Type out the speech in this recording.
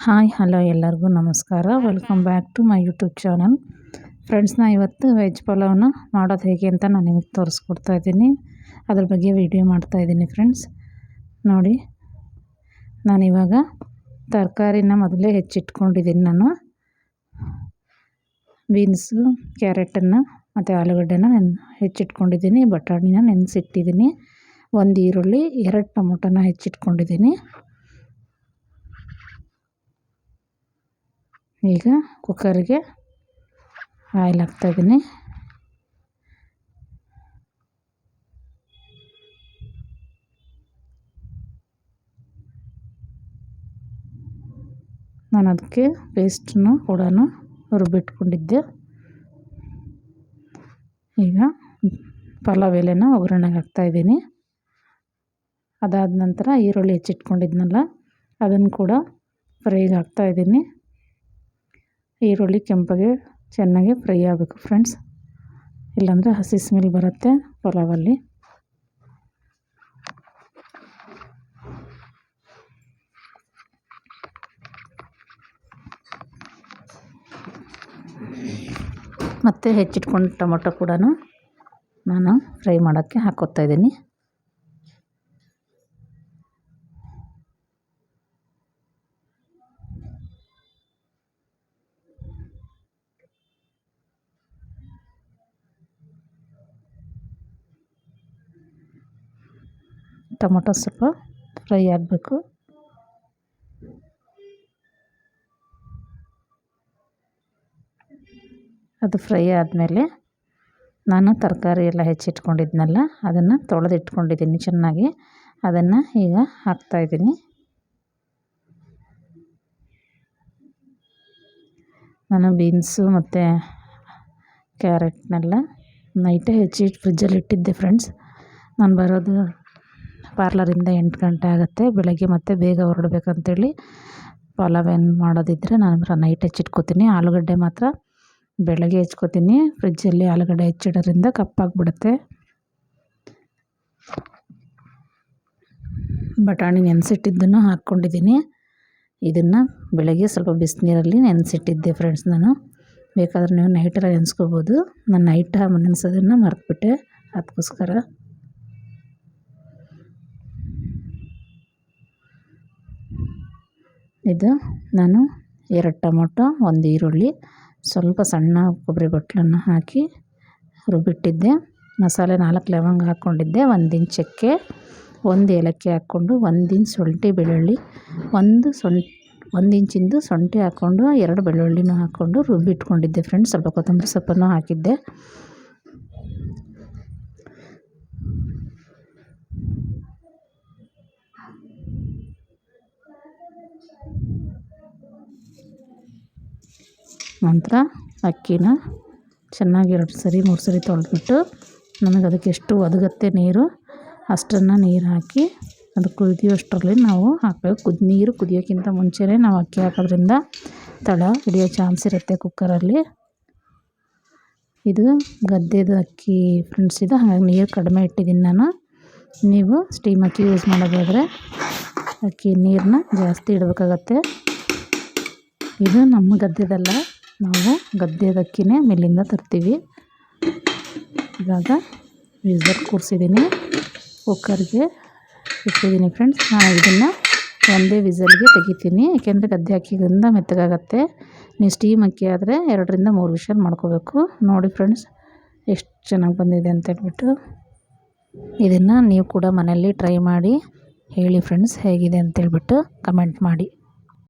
Hi, hello ಎಲ್ಲರಿಗೂ ನಮಸ್ಕಾರ. Welcome back to my YouTube channel ಫ್ರೆಂಡ್ಸ್ನ ಇವತ್ತು ವೆಜ್ ಪಲಾವ್ನ ಮಾಡೋದು ಹೇಗೆ ಅಂತ ನಾನು ನಿಮಗೆ ತೋರಿಸ್ಕೊಡ್ತಾ ಇದ್ದೀನಿ. ಅದ್ರ ಬಗ್ಗೆ ವಿಡಿಯೋ ಮಾಡ್ತಾ ಇದ್ದೀನಿ ಫ್ರೆಂಡ್ಸ್ ನೋಡಿ ನಾನಿವಾಗ ತರಕಾರಿನ ಮೊದಲೇ ಹೆಚ್ಚಿಟ್ಕೊಂಡಿದ್ದೀನಿ ನಾನು. ಬೀನ್ಸು ಕ್ಯಾರೆಟನ್ನು ಮತ್ತು ಆಲೂಗಡ್ಡೆನ ನೆನ್, ಹೆಚ್ಚಿಟ್ಕೊಂಡಿದ್ದೀನಿ. ಬಟಾಣಿನ ನೆನೆಸಿಟ್ಟಿದ್ದೀನಿ. ಒಂದು ಈರುಳ್ಳಿ, ಎರಡು ಟೊಮೊಟೊನ ಹೆಚ್ಚಿಟ್ಕೊಂಡಿದ್ದೀನಿ. ಈಗ ಕುಕ್ಕರ್ಗೆ ಆಯಿಲ್ ಹಾಕ್ತಾಯಿದ್ದೀನಿ ನಾನು ಅದಕ್ಕೆ ಪೇಸ್ಟನ್ನು ಕೂಡ ರುಬ್ಬಿಟ್ಕೊಂಡಿದ್ದೆ. ಈಗ ಪಲಾವ್ ಎಲೆನ ಒಗ್ಗರಣೆಗೆ ಹಾಕ್ತಾಯಿದ್ದೀನಿ ಅದಾದ ನಂತರ ಈರುಳ್ಳಿ ಹೆಚ್ಚಿಟ್ಕೊಂಡಿದ್ನಲ್ಲ, ಅದನ್ನು ಕೂಡ ಫ್ರೈಗೆ ಹಾಕ್ತಾಯಿದ್ದೀನಿ ಈರುಳ್ಳಿ ಕೆಂಪಗೆ ಚೆನ್ನಾಗಿ ಫ್ರೈ ಆಗಬೇಕು ಫ್ರೆಂಡ್ಸ್. ಇಲ್ಲಾಂದರೆ ಹಸಿ ಸ್ಮೆಲ್ ಬರುತ್ತೆ ಪಲಾವಲ್ಲಿ. ಮತ್ತು ಹೆಚ್ಚಿಟ್ಕೊಂಡು ಟೊಮೊಟೊ ಕೂಡ ನಾನು ಫ್ರೈ ಮಾಡೋಕ್ಕೆ ಹಾಕೋತಾ ಇದ್ದೀನಿ. ಟೊಮೊಟೊ ಸ್ವಲ್ಪ ಫ್ರೈ ಆಗಬೇಕು. ಅದು ಫ್ರೈ ಆದಮೇಲೆ ನಾನು ತರಕಾರಿ ಎಲ್ಲ ಹೆಚ್ಚಿಟ್ಕೊಂಡಿದ್ನಲ್ಲ, ಅದನ್ನು ತೊಳೆದಿಟ್ಕೊಂಡಿದ್ದೀನಿ ಚೆನ್ನಾಗಿ. ಅದನ್ನು ಈಗ ಹಾಕ್ತಾಯಿದ್ದೀನಿ ನಾನು ಬೀನ್ಸು ಮತ್ತು ಕ್ಯಾರೆಟ್ನೆಲ್ಲ ನೈಟೇ ಹೆಚ್ಚಿಟ್ಟು ಫ್ರಿಜ್ಜಲ್ಲಿ ಇಟ್ಟಿದ್ದೆ ಫ್ರೆಂಡ್ಸ್ ನಾನು ಬರೋದು ಪಾರ್ಲರಿಂದ ಎಂಟು ಗಂಟೆ ಆಗುತ್ತೆ. ಬೆಳಗ್ಗೆ ಮತ್ತೆ ಬೇಗ ಹೊರಡ್ಬೇಕಂತೇಳಿ ಪಲಾವ್ ಏನು ಮಾಡೋದಿದ್ದರೆ ನಾನು ನೈಟ್ ಹೆಚ್ಚಿಟ್ಕೋತೀನಿ ಆಲೂಗಡ್ಡೆ ಮಾತ್ರ ಬೆಳಗ್ಗೆ ಹೆಚ್ಕೋತೀನಿ ಫ್ರಿಜ್ಜಲ್ಲಿ ಆಲೂಗಡ್ಡೆ ಹೆಚ್ಚಿಡೋದ್ರಿಂದ ಕಪ್ಪಾಗ್ಬಿಡುತ್ತೆ. ಬಟಾಣಿ ನೆನೆಸಿಟ್ಟಿದ್ದನ್ನು ಹಾಕ್ಕೊಂಡಿದ್ದೀನಿ. ಇದನ್ನು ಬೆಳಗ್ಗೆ ಸ್ವಲ್ಪ ಬಿಸಿನೀರಲ್ಲಿ ನೆನೆಸಿಟ್ಟಿದ್ದೆ ಫ್ರೆಂಡ್ಸ್ ನಾನು. ಬೇಕಾದರೆ ನೀವು ನೈಟೆಲ್ಲ ನೆನೆಸ್ಕೋಬೋದು. ನಾನು ನೈಟ್ ನೆನೆಸೋದನ್ನು ಮರೆತುಬಿಟ್ಟೆ. ಅದಕ್ಕೋಸ್ಕರ. ಇದು ನಾನು ಎರಡು ಟೊಮೊಟೊ, ಒಂದು ಈರುಳ್ಳಿ, ಸ್ವಲ್ಪ ಸಣ್ಣ ಕೊಬ್ಬರಿ ಬಟ್ಲನ್ನು ಹಾಕಿ ರುಬ್ಬಿಟ್ಟಿದ್ದೆ. ಮಸಾಲೆ ನಾಲ್ಕು ಲವಂಗ ಹಾಕ್ಕೊಂಡಿದ್ದೆ, ಒಂದು ಇಂಚ್ ಚಕ್ಕೆ, ಒಂದು ಏಲಕ್ಕಿ ಹಾಕ್ಕೊಂಡು, ಒಂದು ಇಂಚ್ ಬೆಳ್ಳುಳ್ಳಿ, ಒಂದು ಸೊಂಟ್, ಒಂದು ಇಂಚಿಂದು ಶುಂಠಿ ಹಾಕ್ಕೊಂಡು, ಎರಡು ಬೆಳ್ಳುಳ್ಳಿನೂ ಹಾಕ್ಕೊಂಡು ರುಬ್ಬಿಟ್ಕೊಂಡಿದ್ದೆ. ಫ್ರೆಂಡ್ಸ್, ಸ್ವಲ್ಪ ಕೊತ್ತಂಬರಿ ಸೊಪ್ಪನ್ನು ಹಾಕಿದ್ದೆ. ನಂತರ ಅಕ್ಕಿನ ಚೆನ್ನಾಗಿ ಎರಡು ಸರಿ, ಮೂರು ಸರಿ ತೊಳೆದ್ಬಿಟ್ಟು ನಮಗೆ ಅದಕ್ಕೆ ಎಷ್ಟು ಒದಗತ್ತೆ ನೀರು, ಅಷ್ಟನ್ನು ನೀರು ಹಾಕಿ ಅದು ಕುದಿಯೋಷ್ಟರಲ್ಲಿ ನಾವು ಹಾಕಬೇಕು. ಕುದ್, ನೀರು ಕುದಿಯೋಕ್ಕಿಂತ ಮುಂಚೆನೇ ನಾವು ಅಕ್ಕಿ ಹಾಕೋದ್ರಿಂದ ತಳ ಹಿಡಿಯೋ ಚಾನ್ಸ್ ಇರುತ್ತೆ ಕುಕ್ಕರಲ್ಲಿ. ಇದು ಗದ್ದೆದು ಅಕ್ಕಿ ಫ್ರೆಂಡ್ಸ್, ಇದು ಹಾಗಾಗಿ ನೀರು ಕಡಿಮೆ ಇಟ್ಟಿದ್ದೀನಿ ನಾನು. ನೀವು ಸ್ಟೀಮ್ ಅಕ್ಕಿ ಯೂಸ್ ಮಾಡೋದಾದರೆ ಅಕ್ಕಿ ನೀರನ್ನ ಜಾಸ್ತಿ ಇಡಬೇಕಾಗತ್ತೆ. ಇದು ನಮ್ಮ ಗದ್ದೆದಲ್ಲ. ನಾವು ಗದ್ದೆದಕ್ಕಿನೇ ಮಿಲ್ಲಿಂದ ತರ್ತೀವಿ. ಇವಾಗ ವಿಸಲ್ ಕೂರಿಸಿದ್ದೀನಿ. ಕುಕ್ಕರ್ಗೆ ಇಟ್ಟಿದ್ದೀನಿ ಫ್ರೆಂಡ್ಸ್ ನಾನು ಇದನ್ನು ಒಂದೇ ವಿಸಲ್ಗೆ ತೆಗಿತೀನಿ. ಏಕೆಂದರೆ ಗದ್ದೆ ಅಕ್ಕಿಯಿಂದ ಮೆತ್ತಗಾಗತ್ತೆ. ನೀವು ಸ್ಟೀಮ್ ಅಕ್ಕಿ ಆದರೆ ಎರಡರಿಂದ ಮೂರು ವಿಷಲ್ ಮಾಡ್ಕೋಬೇಕು. ನೋಡಿ ಫ್ರೆಂಡ್ಸ್ ಎಷ್ಟು ಚೆನ್ನಾಗಿ ಬಂದಿದೆ ಅಂತ ಹೇಳ್ಬಿಟ್ಟು. ಇದನ್ನು ನೀವು ಕೂಡ ಮನೆಯಲ್ಲಿ ಟ್ರೈ ಮಾಡಿ ಹೇಳಿ ಫ್ರೆಂಡ್ಸ್ ಹೇಗಿದೆ ಅಂತೇಳ್ಬಿಟ್ಟು ಕಮೆಂಟ್ ಮಾಡಿ.